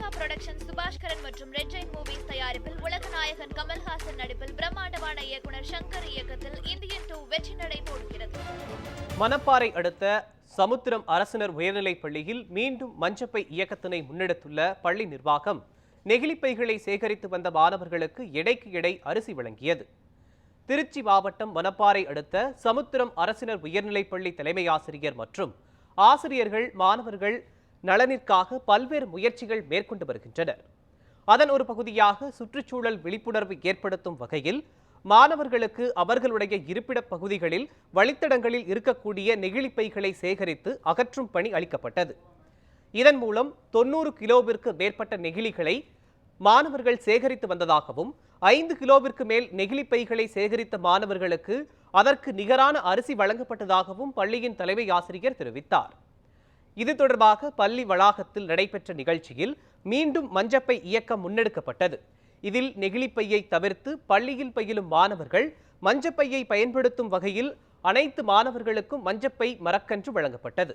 Lyca production Subaskaran மற்றும் red Jain movies தயாரிப்பில் உலக நாயகன் கமல்ஹாசன் நடிப்பில் பிரம்மாண்டமான இயக்குனர் சங்கர் இயக்கத்தில் இந்தியன் டூ வெற்றி நடை போடுகிறது. மணப்பாறை அடுத்த சமுத்திரம் அரசினர் உயர்நிலைப் பள்ளியில் மீண்டும் மஞ்சப்பை இயக்கத்தினை முன்னெடுத்துள்ள பள்ளி நிர்வாகம் நெகிழிப்பைகளை சேகரித்து வந்த மாணவர்களுக்கு எடைக்கு எடை அரிசி வழங்கியது. திருச்சி மாவட்டம் மணப்பாறை அடுத்த சமுத்திரம் அரசினர் உயர்நிலைப் பள்ளி தலைமை ஆசிரியர் மற்றும் ஆசிரியர்கள் மாணவர்கள் நலனிற்காக பல்வேறு முயற்சிகள் மேற்கொண்டு வருகின்றனர் அதன் ஒரு பகுதியாக சுற்றுச்சூழல் விழிப்புணர்வு ஏற்படுத்தும் வகையில் மாணவர்களுக்கு அவர்களுடைய இருப்பிடப் பகுதிகளில் வழித்தடங்களில் இருக்கக்கூடிய நெகிழிப்பைகளை சேகரித்து அகற்றும் பணி அளிக்கப்பட்டது. இதன் மூலம் தொண்ணூறு கிலோவிற்கு மேற்பட்ட நெகிழிகளை மாணவர்கள் சேகரித்து வந்ததாகவும் ஐந்து கிலோவிற்கு மேல் நெகிழிப்பைகளை சேகரித்த மாணவர்களுக்கு அதற்கு நிகரான அரிசி வழங்கப்பட்டதாகவும் பள்ளியின் தலைமை ஆசிரியர் தெரிவித்தார். இது தொடர்பாக பள்ளி வளாகத்தில் நடைபெற்ற நிகழ்ச்சியில் மீண்டும் மஞ்சப்பை இயக்கம் முன்னெடுக்கப்பட்டது. இதில் நெகிழிப்பையை தவிர்த்து பள்ளியில் பயிலும் மாணவர்கள் மஞ்சப்பையை பயன்படுத்தும் வகையில் அனைத்து மாணவர்களுக்கும் மஞ்சப்பை மரக்கன்று வழங்கப்பட்டது.